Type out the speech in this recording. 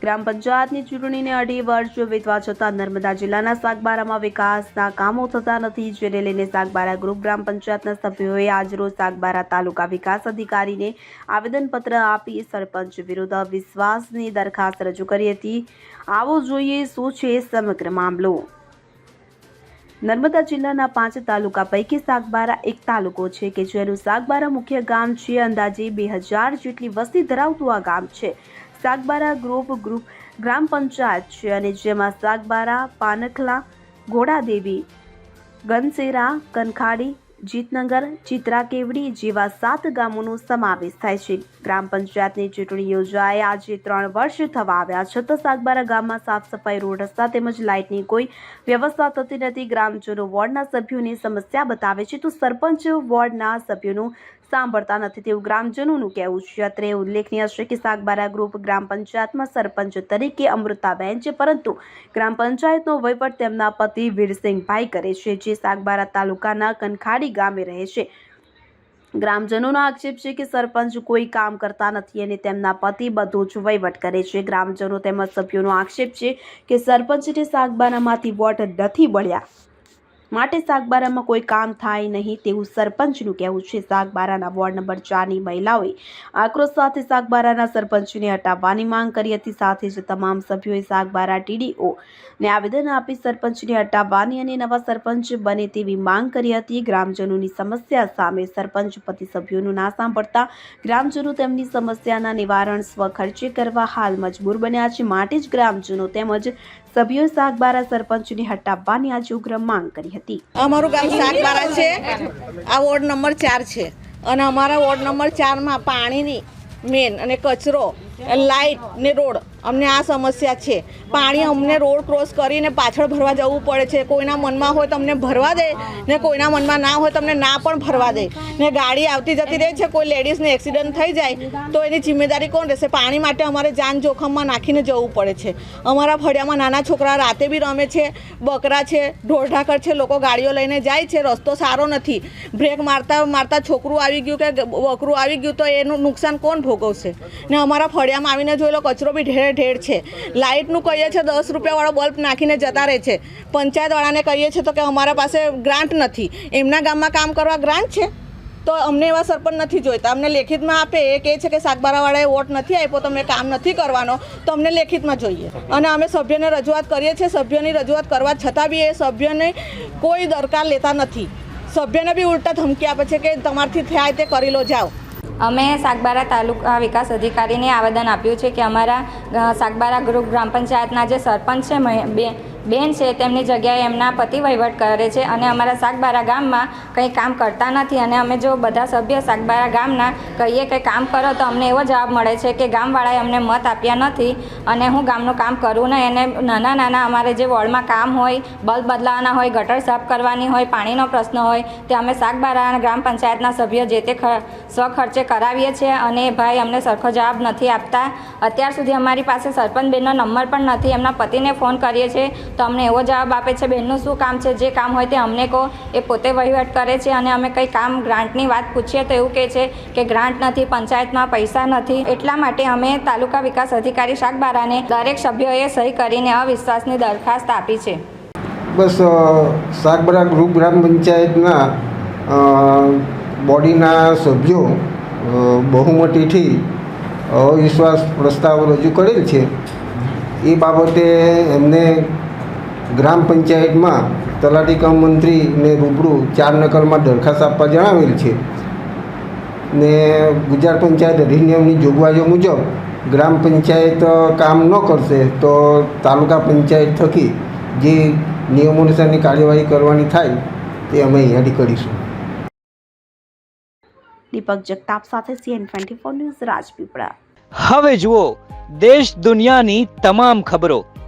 ગ્રામ પંચાયતની ચૂંટણીને અઢી વર્ષ વીતવા છતાં નર્મદા જિલ્લાના સાગબારામાં વિકાસના કામો થતા નથી. જેને લઈને સાગબારા ગ્રુપ ગ્રામ પંચાયતના સભ્યોએ આજરોજ સાગબારા તાલુકા વિકાસ અધિકારીને આવેદનપત્ર આપી સરપંચ વિરુદ્ધ અવિશ્વાસની દરખાસ્ત રજૂ કરી હતી. આવો જોઈએ શું છે સમગ્ર મામલો. નર્મદા જિલ્લાના પાંચ તાલુકા પૈકી સાગબારા એક તાલુકો છે કે જેનું સાગબારા મુખ્ય ગામ છે. અંદાજે બે હજાર જેટલી વસ્તી ધરાવતું આ ગામ છે. સાગબારા ગ્રુપ ગ્રુપ ગ્રામ પંચાયત છે અને જેમાં સાગબારા, પાનખલા, ઘોડાદેવી, ગનસેરા, કનખાડી, જીતનગર ચિત્રા કેવડી જેવા સાત ગામોનો સમાવેશ થાય છે. ગ્રામ પંચાયતની ચૂંટણી યોજાએ આજે ત્રણ વર્ષ થવા આવ્યા છતાં સાગબારા ગામમાં સાફ સફાઈ રોડ રસ્તા તેમજ લાઇટની કોઈ વ્યવસ્થા થતી નથી. ગ્રામજનો વોર્ડના સભ્યોની સમસ્યા બતાવે છે તો સરપંચ વોર્ડના સભ્યોનું સાંભળતા નથી તેવું ગ્રામજનોનું કહેવું છે. અત્રે ઉલ્લેખનીય છે કે સાગબારા ગ્રુપ ગ્રામ પંચાયતમાં સરપંચ તરીકે અમૃતાબેન છે, પરંતુ ગ્રામ પંચાયતનો વહીવટ તેમના પતિ વીરસિંહભાઈ કરે છે, જે સાગબારા તાલુકાના કનખાડી ગામે રહે છે. ગ્રામજનોનો આક્ષેપ છે કે સરપંચ કોઈ કામ કરતા નથી અને તેમના પતિ બધું જ વહીવટ કરે છે. ગ્રામજનો તેમજ સભ્યોનો આક્ષેપ છે કે સરપંચને સાગબારામાંથી વોટ નથી મળ્યા. માટે સાગબારામાં કોઈ કામ થાય નહીં તેવું સરપંચનું કહેવું છે. સાગબારાના વોર્ડ નંબર ચારની મહિલાઓએ આક્રોશ સાથે સાગબારાના સરપંચને હટાવવાની માંગ કરી હતી. સાથે જ તમામ સભ્યોએ સાગબારા ટીડીઓ ને આવેદન આપી સરપંચને હટાવવાની અને નવા સરપંચ બને તેવી માંગ કરી હતી. ગ્રામજનોની સમસ્યા સામે સરપંચ પતિ સભ્યોનું ના સાંભળતા ગ્રામજનો તેમની સમસ્યાના નિવારણ સ્વખર્ચે કરવા હાલ મજબૂર બન્યા છે. માટે જ ગ્રામજનો તેમજ સભ્યોએ સાગબારા સરપંચને હટાવવાની આજે ઉગ્ર માંગ કરી હતી. અમારું ગામ સાગબારા છે. આ વોર્ડ નંબર ચાર છે. અને અમારા વોર્ડ નંબર ચારમાં પાણીની મેન અને કચરો લાઇટ ને રોડ. અમને આ સમસ્યા છે. પાણી અમને રોડ ક્રોસ કરીને પાછળ ભરવા જવું પડે છે. કોઈના મનમાં હોય તો અમને ભરવા દે. ને કોઈના મનમાં ના હોય તો અમને ના પણ ભરવા દે. ને ગાડી આવતી જતી રહે છે. કોઈ લેડીઝને એક્સિડન્ટ થઈ જાય, તો એની જિમ્મેદારી કોણ રહેશે? પાણી માટે અમારે જાન જોખમમાં નાખીને જવું પડે છે. અમારા ફળિયામાં નાના છોકરા રાતે બી રમે છે, બકરા છે, ઢોરઢાકર છે, લોકો ગાડીઓ લઈને જાય છે. રસ્તો સારો નથી. બ્રેક મારતા મારતા છોકરું આવી ગયું કે બકરું આવી ગયું તો એનું નુકસાન કોણ ભોગવશે? ને અમારા ફળિયામાં આવીને જોઈ લો, કચરો બી ઢેર ઢેર છે. લાઇટનું કહીએ છીએ દસ રૂપિયાવાળો બલ્બ નાખીને જતા રહે છે. પંચાયતવાળાને કહીએ છીએ તો કે અમારા પાસે ગ્રાન્ટ નથી. એમના ગામમાં કામ કરવા ગ્રાન્ટ છે? તો અમને એવા સરપંચ નથી જોઈતા. અમને લેખિતમાં આપે, એ કહે છે કે શાકબારાવાળાએ વોટ નથી આપ્યો તો અમને કામ નથી કરવાનો. તો અમને લેખિતમાં જોઈએ. અને અમે સભ્યને રજૂઆત કરીએ છીએ. સભ્યોની રજૂઆત કરવા છતાં બી એ સભ્યને કોઈ દરકાર લેતા નથી. સભ્યને બી ઉલટા ધમકી આપે છે કે તમારથી થાય તે કરી લો, જાઓ. અમે સાગબારા તાલુકા વિકાસ અધિકારીને આવેદન આપ્યું છે કે અમારા સાગબારા ગ્રુપ ગ્રામ પંચાયતના જે સરપંચ છે બે બેન છે, તેમની જગ્યાએ એમના પતિ વહીવટ કરે છે અને અમારા શાકબારા ગામમાં કંઈ કામ કરતા નથી અને અમે જો બધા સભ્ય શાકબારા ગામના કહીએ કે કામ કરો તો અમને એવો જવાબ મળે છે કે ગામવાળાએ અમને મત આપ્યા નથી અને હું ગામનું કામ કરું ને એને નાના નાના અમારે જે વોર્ડમાં કામ હોય, બલ્બ બદલાવાના હોય, ગટર સાફ કરવાની હોય, પાણીનો પ્રશ્ન હોય, તે અમે શાકબારા ગ્રામ પંચાયતના સભ્યો જે તે સ્વખર્ચે કરાવીએ છીએ અને ભાઈ અમને સરખો જવાબ નથી આપતા. અત્યાર સુધી અમારી પાસે સરપંચ બેનનો નંબર પણ નથી, એમના પતિને ફોન કરીએ છીએ તો અમને એવો જવાબ આપે છે બેનનું શું કામ છે? જે કામ હોય તે અમને કહો. એ પોતે વહીવટ કરે છે અને અમે કંઈ કામ ગ્રાન્ટની વાત પૂછીએ તો એવું કહે છે કે ગ્રાન્ટ નથી, પંચાયતમાં પૈસા નથી. એટલા માટે અમે તાલુકા વિકાસ અધિકારી શાકબારાને દરેક સભ્યોએ સહી કરીને અવિશ્વાસની દરખાસ્ત આપી છે. બસ શાકબારા ગ્રુપ ગ્રામ પંચાયતના બોડીના સભ્યો બહુમતીથી અવિશ્વાસ પ્રસ્તાવ રજૂ કરેલ છે. એ બાબતે એમને ગ્રામ પંચાયતમાં તલાટી કમ મંત્રીને રૂબરૂ ચાર નકલમાં દરખાસ્ત આપવા જણાવેલ છે. ને ગુજરાત પંચાયત અધિનિયમની જોગવાઈઓ મુજબ ગ્રામ પંચાયત કામ ન કરશે તો તાલુકા પંચાયત થકી જે નિયમો અનુસારની કાર્યવાહી કરવાની થાય તે અમે અહીંયાથી કરીશું. દીપક જગતાપ સાથે CN twenty four news Rajpipla. હવે જુઓ દેશ દુનિયાની તમામ ખબરો.